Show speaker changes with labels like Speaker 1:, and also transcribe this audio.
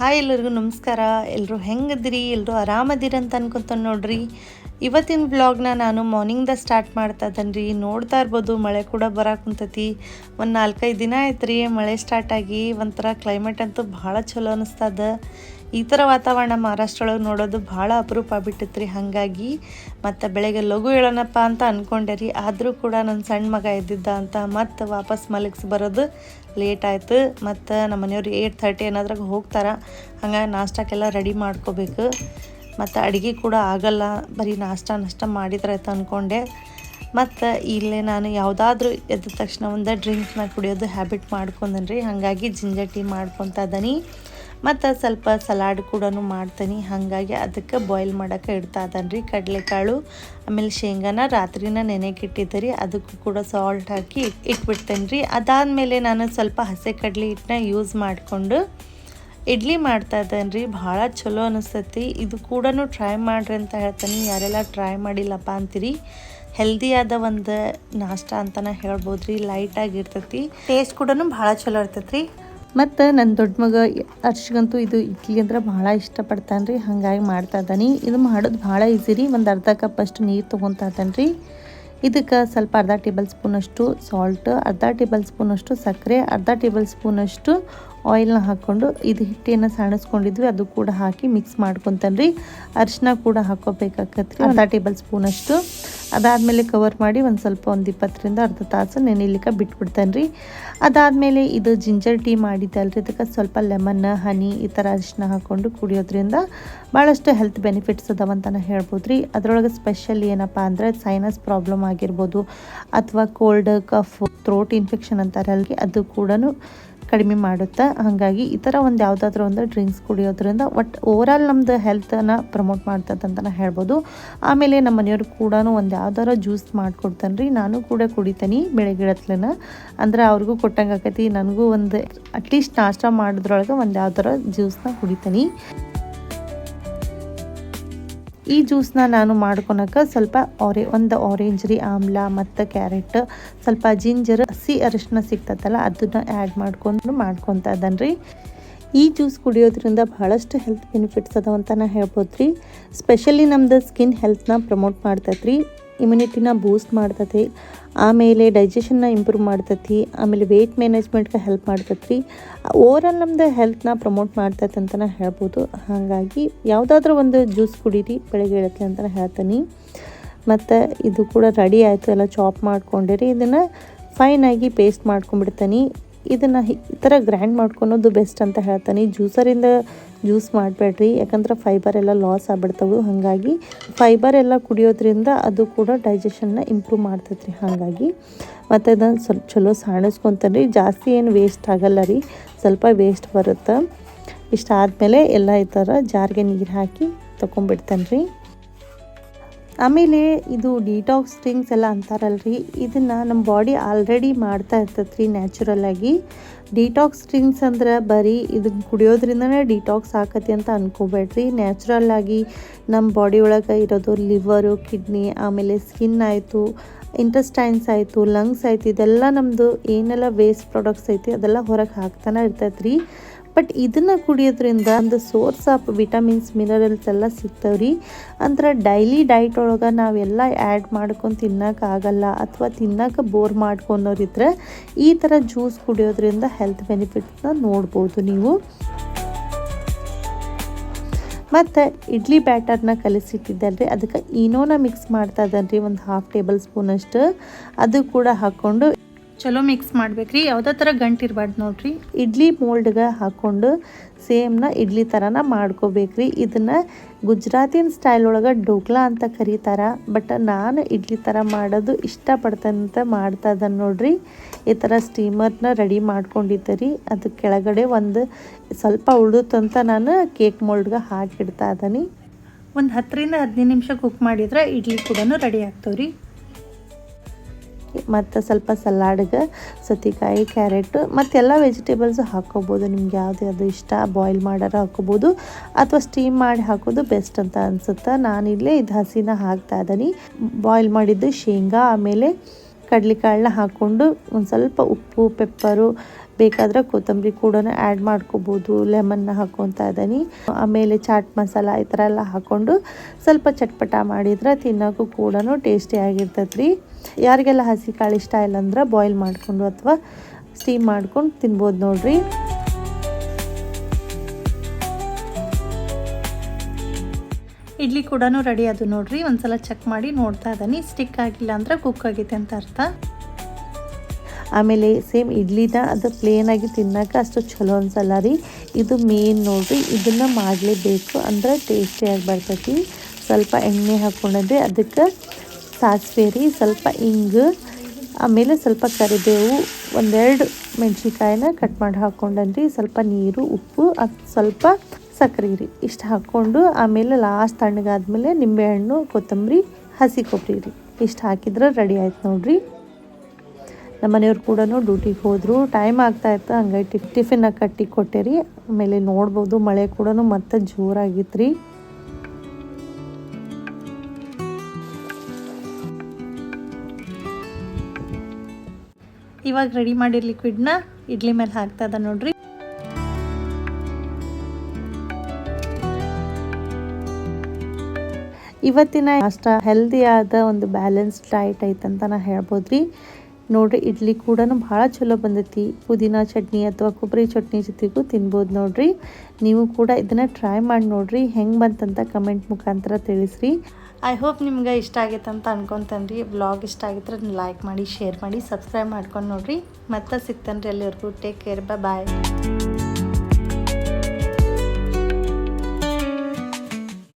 Speaker 1: Hi ಎಲ್ಲರಿಗೂ ನಮಸ್ಕಾರ. ಎಲ್ಲರೂ ಹೆಂಗಿದ್ರಿ? ಎಲ್ಲರೂ ಆರಾಮದಿರಿ ಅಂತ ಅನ್ಕೊತಾನೆ ನೋಡ್ರಿ. ಇವತ್ತಿನ ಬ್ಲಾಗ್ನ ನಾನು ಮಾರ್ನಿಂಗ್ದ ಸ್ಟಾರ್ಟ್ ಮಾಡ್ತಾ ಇದ್ದೇನೆ ರೀ ನೋಡ್ತಾ ಇರ್ಬೋದು, ಮಳೆ ಕೂಡ ಬರಾಕುಂತತಿ ಕುಂತೈತಿ. ಒಂದು ನಾಲ್ಕೈದು ದಿನ ಆಯ್ತು ರೀ ಮಳೆ ಸ್ಟಾರ್ಟ್ ಆಗಿ. ಒಂಥರ ಕ್ಲೈಮೇಟ್ ಅಂತೂ ಭಾಳ ಚಲೋ ಅನಿಸ್ತದ ಈ ಥರ ವಾತಾವರಣ ಮಹಾರಾಷ್ಟ್ರ ಒಳಗೆ ನೋಡೋದು ಭಾಳ ಅಪರೂಪ ಬಿಟ್ಟಿತ್ರಿ ರೀ ಹಾಗಾಗಿ ಮತ್ತು ಬೆಳಗ್ಗೆ ಲಘು ಹೇಳೋಣಪ್ಪ ಅಂತ ಅಂದ್ಕೊಂಡೆ ರೀ. ಆದರೂ ಕೂಡ ನನ್ನ ಸಣ್ಣ ಮಗ ಇದ್ದಿದ್ದ ಅಂತ ಮತ್ತೆ ವಾಪಸ್ ಮಲಗಿಸಿ ಬರೋದು ಲೇಟ್ ಆಯಿತು. ಮತ್ತು ನಮ್ಮ ಮನೆಯವ್ರು ಏಯ್ಟ್ ತರ್ಟಿ ಏನಾದ್ರಾಗ ಹೋಗ್ತಾರೆ. ಹಂಗಾಗಿ ನಾಷ್ಟಕ್ಕೆಲ್ಲ ರೆಡಿ ಮಾಡ್ಕೋಬೇಕು. ಮತ್ತು ಅಡುಗೆ ಕೂಡ ಆಗಲ್ಲ. ಬರೀ ನಾಷ್ಟ ನಷ್ಟ ಮಾಡಿದ್ರೆ ಆಯ್ತು ಅಂದ್ಕೊಂಡೆ ಮತ್ತು ಇಲ್ಲೇ ನಾನು ಯಾವುದಾದ್ರೂ ಎದ್ದ ತಕ್ಷಣ ಒಂದು ಡ್ರಿಂಕ್ಸ್ನ ಕುಡಿಯೋದು ಹ್ಯಾಬಿಟ್ ಮಾಡ್ಕೊಂಡೇನಿ ರೀ ಹಾಗಾಗಿ ಜಿಂಜರ್ ಟೀ ಮಾಡ್ಕೊತಾ ಇದ್ದೀನಿ ಮತ್ತು ಸ್ವಲ್ಪ ಸಲಾಡ್ ಕೂಡ ಮಾಡ್ತೀನಿ. ಹಾಗಾಗಿ ಅದಕ್ಕೆ ಬಾಯ್ಲ್ ಮಾಡೋಕೆ ಇಡ್ತಾ ಇದ್ದಾನೆ ರೀ ಕಡಲೆಕಾಳು, ಆಮೇಲೆ ಶೇಂಗಾನ ರಾತ್ರಿನ ನೆನೆಗಿಟ್ಟಿದ್ದೆ ರೀ ಅದಕ್ಕೂ ಕೂಡ ಸಾಲ್ಟ್ ಹಾಕಿ ಇಟ್ಬಿಡ್ತೇನೆ ರೀ ಅದಾದಮೇಲೆ ನಾನು ಸ್ವಲ್ಪ ಹಸೆ ಕಡಲೆ ಹಿಟ್ಟನ್ನ ಯೂಸ್ ಮಾಡಿಕೊಂಡು ಇಡ್ಲಿ ಮಾಡ್ತಾ ಇದ್ದೇನೆ ರೀ ಭಾಳ ಚಲೋ ಅನಿಸ್ತೈತಿ. ಇದು ಕೂಡ ಟ್ರೈ ಮಾಡ್ರಿ ಅಂತ ಹೇಳ್ತೀನಿ. ಯಾರೆಲ್ಲ ಟ್ರೈ ಮಾಡಿಲ್ಲಪ್ಪ ಅಂತೀರಿ ಹೆಲ್ದಿಯಾದ ಒಂದು ನಾಷ್ಟ ಅಂತಲೇ ಹೇಳ್ಬೋದು ರೀ ಲೈಟಾಗಿರ್ತೈತಿ ಟೇಸ್ಟ್ ಕೂಡ ಭಾಳ ಚಲೋ ಇರ್ತೈತಿ ರೀ ಮತ್ತು ನನ್ನ ದೊಡ್ಡ ಮಗ ಅರ್ಶಿಗಂತೂ ಇದು ಇಡ್ಲಿ ಅಂದ್ರೆ ಭಾಳ ಇಷ್ಟಪಡ್ತಾನೆ ರೀ ಹಾಗಾಗಿ ಮಾಡ್ತಾ ಇದ್ದಾನೆ ಇದು ಮಾಡೋದು ಭಾಳ ಈಸಿ ರೀ, ಒಂದು ಅರ್ಧ ಕಪ್ ಅಷ್ಟು ನೀರು ತೊಗೊತಾ ಇದ್ದಾನೆ ರೀ ಇದಕ್ಕೆ ಸ್ವಲ್ಪ ಅರ್ಧ ಟೇಬಲ್ ಸ್ಪೂನಷ್ಟು ಸಾಲ್ಟ್ ಅರ್ಧ ಟೇಬಲ್ ಸ್ಪೂನಷ್ಟು ಸಕ್ಕರೆ, ಅರ್ಧ ಟೇಬಲ್ ಸ್ಪೂನಷ್ಟು ಆಯಿಲ್ನ ಹಾಕ್ಕೊಂಡು ಇದು ಹಿಟ್ಟೇನ ಸಾಣಿಸ್ಕೊಂಡಿದ್ವಿ ಅದು ಕೂಡ ಹಾಕಿ ಮಿಕ್ಸ್ ಮಾಡ್ಕೊತಾನೆ ರೀ ಅರಿಶಿನ ಕೂಡ ಹಾಕೋಬೇಕಾಗತ್ತೆ ಅರ್ಧ ಟೇಬಲ್ ಸ್ಪೂನ್ ಅಷ್ಟು. ಅದಾದಮೇಲೆ ಕವರ್ ಮಾಡಿ ಒಂದು ಸ್ವಲ್ಪ ಒಂದು ಇಪ್ಪತ್ತರಿಂದ ಅರ್ಧ ತಾಸು ನೆನೆಲಿಕ್ಕೆ ಬಿಟ್ಬಿಡ್ತಾನೆ ರೀ ಅದಾದಮೇಲೆ ಇದು ಜಿಂಜರ್ ಟೀ ಮಾಡಿದ್ದಲ್ರಿ ಅದಕ್ಕೆ ಸ್ವಲ್ಪ ಲೆಮನ್ ಹನಿ ಈ ಥರ ಅರಿಶಿನ ಹಾಕ್ಕೊಂಡು ಕುಡಿಯೋದ್ರಿಂದ ಭಾಳಷ್ಟು ಹೆಲ್ತ್ ಬೆನಿಫಿಟ್ಸ್ ಅದಾವಂತಲೇ ಹೇಳ್ಬೋದು ರೀ ಅದರೊಳಗೆ ಸ್ಪೆಷಲ್ ಏನಪ್ಪ ಅಂದರೆ ಸೈನಸ್ ಪ್ರಾಬ್ಲಮ್ ಆಗಿರ್ಬೋದು, ಅಥವಾ ಕೋಲ್ಡ್ ಕಫ್ ಥ್ರೋಟ್ ಇನ್ಫೆಕ್ಷನ್ ಅಂತಾರಲ್ರಿ, ಅದು ಕೂಡ ಕಡಿಮೆ ಮಾಡುತ್ತೆ, ಹಾಗಾಗಿ ಈ ಥರ ಒಂದು ಯಾವುದಾದ್ರೂ ಒಂದು ಡ್ರಿಂಕ್ಸ್ ಕುಡಿಯೋದ್ರಿಂದ ಒಟ್ಟು ಓವರಾಲ್ ನಮ್ಮದು ಹೆಲ್ತನ್ನು ಪ್ರಮೋಟ್ ಮಾಡ್ತದೆ ಅಂತಲೇ ಹೇಳ್ಬೋದು. ಆಮೇಲೆ ನಮ್ಮ ಮನೆಯವ್ರು ಕೂಡ ಒಂದು ಯಾವ್ದಾರ ಜ್ಯೂಸ್ ಮಾಡಿಕೊಡ್ತಾನೆ ರೀ ನಾನು ಕೂಡ ಕುಡಿತೀನಿ ಬೆಳಗ್ಗಿಡತ್ಲೆನ ಅಂದ್ರೆ ಅವ್ರಿಗೂ ಕೊಟ್ಟಂಗೆ ಆಕೈತಿ, ನನಗೂ ಒಂದು ಅಟ್ಲೀಸ್ಟ್ ನಾಷ್ಟ ಮಾಡಿದ್ರೊಳಗೆ ಒಂದು ಯಾವ್ದಾರ ಜ್ಯೂಸ್ನ ಕುಡಿತೀನಿ. ಈ ಜ್ಯೂಸ್ನ ನಾನು ಮಾಡ್ಕೊಳಕ್ಕೆ ಸ್ವಲ್ಪ ಆರೆ ಒಂದು ಆರೆಂಜ್ ರೀ, ಆಮ್ಲ ಮತ್ತು ಕ್ಯಾರೆಟ್ ಸ್ವಲ್ಪ ಜಿಂಜರ್ ಹಸಿ ಅರಿಶಿನ ಸಿಗ್ತದಲ್ಲ ಅದನ್ನ ಆ್ಯಡ್ ಮಾಡ್ಕೊಂಡು ಮಾಡ್ಕೊತಾ ರೀ ಈ ಜ್ಯೂಸ್ ಕುಡಿಯೋದ್ರಿಂದ ಬಹಳಷ್ಟು ಹೆಲ್ತ್ ಬೆನಿಫಿಟ್ಸ್ ಅದಾವ ಅಂತ ನಾ ಹೇಳ್ಬೋದು ರೀ ಸ್ಪೆಷಲಿ ನಮ್ಮದು ಸ್ಕಿನ್ ಹೆಲ್ತ್ನ ಪ್ರಮೋಟ್ ಮಾಡ್ತೈತೆ ರೀ ಇಮ್ಯುನಿಟಿನ ಬೂಸ್ಟ್ ಮಾಡ್ತೈತಿ. ಆಮೇಲೆ ಡೈಜೆಷನ್ನ ಇಂಪ್ರೂವ್ ಮಾಡ್ತೈತಿ. ಆಮೇಲೆ ವೆಯ್ಟ್ ಮ್ಯಾನೇಜ್ಮೆಂಟ್ಗೆ ಹೆಲ್ಪ್ ಮಾಡ್ತೈತಿ ಓವರಾಲ್ ನಮ್ದು ಹೆಲ್ತ್ನ ಪ್ರಮೋಟ್ ಮಾಡ್ತೈತೆ ಅಂತಲೇ ಹೇಳ್ಬೋದು. ಹಾಗಾಗಿ ಯಾವುದಾದ್ರೂ ಒಂದು ಜ್ಯೂಸ್ ಕುಡೀರಿ ಬೆಳಗ್ಗೆ ಹೇಳತ್ತೆ ಅಂತ ಹೇಳ್ತೀನಿ. ಮತ್ತು ಇದು ಕೂಡ ರೆಡಿ ಆಯಿತು. ಎಲ್ಲ ಚಾಪ್ ಮಾಡ್ಕೊಂಡಿರಿ. ಇದನ್ನು ಫೈನಾಗಿ ಪೇಸ್ಟ್ ಮಾಡ್ಕೊಂಡ್ಬಿಡ್ತೀನಿ. ಇದನ್ನು ಈ ಥರ ಗ್ರ್ಯಾಂಡ್ ಮಾಡ್ಕೊಳೋದು ಬೆಸ್ಟ್ ಅಂತ ಹೇಳ್ತಾನೆ. ಜ್ಯೂಸರಿಂದ ಜ್ಯೂಸ್ ಮಾಡಬೇಡ್ರಿ. ಯಾಕಂದ್ರೆ ಫೈಬರ್ ಎಲ್ಲ ಲಾಸ್ ಆಗ್ಬಿಡ್ತವೆ. ಹಾಗಾಗಿ ಫೈಬರ್ ಎಲ್ಲ ಕುಡಿಯೋದ್ರಿಂದ ಅದು ಕೂಡ ಡೈಜೆಷನ್ನ ಇಂಪ್ರೂವ್ ಮಾಡ್ತೈತೆ ರೀ ಹಾಗಾಗಿ ಮತ್ತು ಅದನ್ನು ಸ್ವಲ್ಪ ಚಲೋ ಸಾಣಿಸ್ಕೊತಾನೆ ಜಾಸ್ತಿ ಏನು ವೇಸ್ಟ್ ಆಗಲ್ಲ ರೀ. ಸ್ವಲ್ಪ ವೇಸ್ಟ್ ಬರುತ್ತೆ? ಇಷ್ಟ ಆದಮೇಲೆ ಎಲ್ಲ ಈ ಥರ ಜಾರಿಗೆ ನೀರು ಹಾಕಿ ತೊಗೊಂಬಿಡ್ತಾನೆ ರೀ ಆಮೇಲೆ ಇದು ಡಿಟಾಕ್ಸ್ ಡ್ರಿಂಕ್ಸ್ ಎಲ್ಲ ಅಂತಾರಲ್ರಿ, ಇದನ್ನು ನಮ್ಮ ಬಾಡಿ ಆಲ್ರೆಡಿ ಮಾಡ್ತಾ ಇರ್ತೈತೆ ರೀ ನ್ಯಾಚುರಲಾಗಿ ಡಿಟಾಕ್ಸ್ ಡ್ರಿಂಕ್ಸ್ ಅಂದ್ರೆ ಬರೀ ಇದನ್ನು ಕುಡಿಯೋದ್ರಿಂದನೇ ಡಿಟಾಕ್ಸ್ ಆಕತಿ ಅಂತ ಅನ್ಕೋಬೇಡ್ರಿ. ನ್ಯಾಚುರಲ್ ಆಗಿ ನಮ್ಮ ಬಾಡಿ ಒಳಗೆ ಇರೋದು ಲಿವರು ಕಿಡ್ನಿ ಆಮೇಲೆ ಸ್ಕಿನ್ ಆಯಿತು. ಇಂಟೆಸ್ಟೈನ್ಸ್ ಆಯಿತು, ಲಂಗ್ಸ್ ಆಯಿತು, ಇದೆಲ್ಲ ನಮ್ಮದು ಏನೆಲ್ಲ ವೇಸ್ಟ್ ಪ್ರಾಡಕ್ಟ್ಸ್ ಐತಿ ಅದೆಲ್ಲ ಹೊರಗೆ ಹಾಕ್ತಾನೆ ಇರ್ತೈತೆ ರೀ ಬಟ್ ಇದನ್ನು ಕುಡಿಯೋದ್ರಿಂದ ಒಂದು ಸೋರ್ಸ್ ಆಫ್ ವಿಟಮಿನ್ಸ್ ಮಿನರಲ್ಸ್ ಎಲ್ಲ ಸಿಗ್ತಾವ್ರಿ. ಅಂದ್ರೆ ಡೈಲಿ ಡೈಟ್ ಒಳಗೆ ನಾವೆಲ್ಲ ಆ್ಯಡ್ ಮಾಡ್ಕೊಂಡು ತಿನ್ನೋಕ್ಕಾಗಲ್ಲ ಅಥವಾ ತಿನ್ನೋಕೆ ಬೋರ್ ಮಾಡ್ಕೊಂಡವ್ರಿದ್ರೆ ಈ ಥರ ಜ್ಯೂಸ್ ಕುಡಿಯೋದ್ರಿಂದ ಹೆಲ್ತ್ ಬೆನಿಫಿಟ್ಸ್ನ ನೋಡ್ಬೋದು ನೀವು. ಮತ್ತು ಇಡ್ಲಿ ಬ್ಯಾಟರ್ನ ಕಲಿಸಿಟ್ಟಿದ್ದಲ್ರಿ. ಅದಕ್ಕೆ ಈನೋನ ಮಿಕ್ಸ್ ಮಾಡ್ತಾ ಇದ್ದಾನೆ ರೀ ಒಂದು ಹಾಫ್ ಟೇಬಲ್ ಸ್ಪೂನಷ್ಟು ಅದು ಕೂಡ ಹಾಕ್ಕೊಂಡು ಚಲೋ ಮಿಕ್ಸ್ ಮಾಡ್ಬೇಕ್ರಿ. ಯಾವುದೇ ಥರ ಗಂಟು ಇರಬಾರ್ದು ನೋಡ್ರಿ. ಇಡ್ಲಿ ಮೋಲ್ಡ್ಗೆ ಹಾಕ್ಕೊಂಡು ಸೇಮ್ನ ಇಡ್ಲಿ ಥರನ ಮಾಡ್ಕೋಬೇಕ್ರಿ. ಇದನ್ನು ಗುಜರಾತಿನ ಸ್ಟೈಲ್ ಒಳಗೆ ಡೋಕ್ಲಾ ಅಂತ ಕರೀತಾರ. ಬಟ್ ನಾನು ಇಡ್ಲಿ ಥರ ಮಾಡೋದು ಇಷ್ಟಪಡ್ತಂತ ಮಾಡ್ತಾ ಇದ್ದಾನೆ ನೋಡ್ರಿ. ಈ ಥರ ಸ್ಟೀಮರ್ನ ರೆಡಿ ಮಾಡ್ಕೊಂಡಿದ್ದೆ ರೀ ಅದು ಕೆಳಗಡೆ ಒಂದು ಸ್ವಲ್ಪ ಉಳಿದುತ್ತಂತ ನಾನು ಕೇಕ್ ಮೋಲ್ಡ್ಗೆ ಹಾಕಿಡ್ತಾ ಇದ್ದೀನಿ. ಒಂದು ಹತ್ತರಿಂದ ಹದಿನೈದು ನಿಮಿಷ ಕುಕ್ ಮಾಡಿದ್ರೆ ಇಡ್ಲಿ ಕೂಡ ರೆಡಿ ಆಗ್ತಾವ್ರಿ. ಮತ್ತು ಸ್ವಲ್ಪ ಸಲಾಡ್ಗೆ, ಸೌತೆಕಾಯಿ, ಕ್ಯಾರೆಟ್ ಮತ್ತೆಲ್ಲ ವೆಜಿಟೇಬಲ್ಸು ಹಾಕ್ಕೋಬೋದು ನಿಮ್ಗೆ ಯಾವುದು ಅದು ಇಷ್ಟ ಬಾಯ್ಲ್ ಮಾಡಾರ ಹಾಕ್ಕೋಬೋದು ಅಥವಾ ಸ್ಟೀಮ್ ಮಾಡಿ ಹಾಕೋದು ಬೆಸ್ಟ್ ಅಂತ ಅನಿಸುತ್ತೆ? ನಾನಿಲ್ಲೇ ಇದು ಹಸಿನ ಹಾಕ್ತಾ ಇದ್ದೀನಿ. ಬಾಯ್ಲ್ ಮಾಡಿದ್ದು ಶೇಂಗಾ, ಆಮೇಲೆ ಕಡ್ಲೆಕಾಳನ್ನ ಹಾಕ್ಕೊಂಡು ಒಂದು ಸ್ವಲ್ಪ ಉಪ್ಪು, ಪೆಪ್ಪರು, ಬೇಕಾದರೆ ಕೊತ್ತಂಬರಿ ಕೂಡ ಆ್ಯಡ್ ಮಾಡ್ಕೋಬೋದು. ಲೆಮನ್ನ ಹಾಕೊತ ಇದ್ದೀನಿ. ಆಮೇಲೆ ಚಾಟ್ ಮಸಾಲ ಈ ಥರ ಎಲ್ಲ ಹಾಕ್ಕೊಂಡು ಸ್ವಲ್ಪ ಚಟ್ಪಟ ಮಾಡಿದ್ರೆ ತಿನ್ನೋಕ್ಕೂ ಕೂಡ ಟೇಸ್ಟಿ ಆಗಿರ್ತೈತೆ ರೀ ಯಾರಿಗೆಲ್ಲ ಹಸಿ ಕಾಳು ಇಷ್ಟ ಇಲ್ಲ ಅಂದ್ರೆ ಬಾಯ್ಲ್ ಮಾಡಿಕೊಂಡು ಅಥವಾ ಸ್ಟೀಮ್ ಮಾಡ್ಕೊಂಡು ತಿನ್ಬೋದು ನೋಡ್ರಿ. ಇಡ್ಲಿ ಕೂಡ ರೆಡಿ ಅದು ನೋಡ್ರಿ. ಒಂದ್ಸಲ ಚೆಕ್ ಮಾಡಿ ನೋಡ್ತಾ ಇದ್ದೀನಿ. ಸ್ಟಿಕ್ ಆಗಿಲ್ಲ ಅಂದ್ರೆ ಕುಕ್ ಆಗಿದೆ ಅಂತ ಅರ್ಥ. ಆಮೇಲೆ ಸೇಮ್ ಇಡ್ಲಿನ ಅದು ಪ್ಲೇನ್ ಆಗಿ ತಿನ್ನಕ್ಕೆ ಅಷ್ಟು ಚಲೋ ಅನ್ಸಲ್ಲ ರೀ. ಇದು ಮೇನ್ ನೋಡ್ರಿ. ಇದನ್ನು ಮಾಡಲೇಬೇಕು ಅಂದ್ರೆ ಟೇಸ್ಟಿಯಾಗಿ ಬರ್ತೈತಿ ಸ್ವಲ್ಪ ಎಣ್ಣೆ ಹಾಕೊಂಡೆ ಅದಕ್ಕೆ ಸಾಸಿವೆ ರೀ. ಸ್ವಲ್ಪ ಇಂಗು ಆಮೇಲೆ ಸ್ವಲ್ಪ ಕರಿಬೇವು, ಒಂದೆರಡು ಮೆಣಸಿನ್ಕಾಯಿನ ಕಟ್ ಮಾಡಿ ಹಾಕ್ಕೊಂಡನ್ರಿ ಸ್ವಲ್ಪ ನೀರು, ಉಪ್ಪು, ಅದು ಸ್ವಲ್ಪ ಸಕ್ಕರೆ ರೀ ಇಷ್ಟು ಹಾಕ್ಕೊಂಡು ಆಮೇಲೆ ಲಾಸ್ಟ್ ತಣ್ಣಗಾದ್ಮೇಲೆ ನಿಂಬೆಹಣ್ಣು, ಕೊತ್ತಂಬರಿ, ಹಸಿ ಕೊಬ್ಬರಿ ರೀ ಇಷ್ಟು ಹಾಕಿದ್ರೆ ರೆಡಿ ಆಯ್ತು ನೋಡಿರಿ. ನಮ್ಮ ಮನೆಯವ್ರು ಕೂಡ ಡ್ಯೂಟಿಗೆ ಹೋದರು. ಟೈಮ್ ಆಗ್ತಾ ಇತ್ತು. ಹಂಗಾಗಿ ಟಿಫ್ ಟಿಫಿನ್ನ ಕಟ್ಟಿ ಕೊಟ್ಟೆ ರೀ. ಆಮೇಲೆ ನೋಡ್ಬೋದು, ಮಳೆ ಕೂಡ ಮತ್ತೆ ಜೋರಾಗಿತ್ತು ರೀ ಇವಾಗ ರೆಡಿ ಮಾಡಿದ ಲಿಕ್ವಿಡ್ನ ಇಡ್ಲಿ ಮೇಲೆ ಹಾಕ್ತಾ ಇದ್ದ ನೋಡ್ರಿ. ಇವತ್ತಿನ ಅಷ್ಟ ಹೆಲ್ದಿ ಆದ ಒಂದು ಬ್ಯಾಲೆನ್ಸ್ ಡಯಟ್ ಐತಂತ ನಾ ಹೇಳ್ಬೋದ್ರಿ. ನೋಡ್ರಿ, ಇಡ್ಲಿ ಕೂಡ ಭಾಳ ಚಲೋ ಬಂದೈತಿ. ಪುದೀನ ಚಟ್ನಿ ಅಥವಾ ಕೊಬ್ಬರಿ ಚಟ್ನಿ ಜೊತೆಗೂ ತಿನ್ಬೋದು ನೋಡ್ರಿ. ನೀವು ಕೂಡ ಇದನ್ನ ಟ್ರೈ ಮಾಡಿ ನೋಡ್ರಿ. ಹೆಂಗೆ ಬಂತಂತ ಕಮೆಂಟ್ ಮುಖಾಂತರ ತಿಳಿಸ್ರಿ. ಐ ಹೋಪ್ ನಿಮ್ಗೆ ಇಷ್ಟ ಆಗೈತೆ ಅಂತ ಅನ್ಕೊತಾನೆ ರೀ ಬ್ಲಾಗ್ ಇಷ್ಟ ಆಗಿದ್ರೆ ಲೈಕ್ ಮಾಡಿ ಶೇರ್ ಮಾಡಿ ಸಬ್ಸ್ಕ್ರೈಬ್ ಮಾಡ್ಕೊಂಡು ನೋಡ್ರಿ. ಮತ್ತೆ ಸಿಗ್ತಾನೆ ರೀ ಅಲ್ಲಿವರೆಗೂ. Take care bye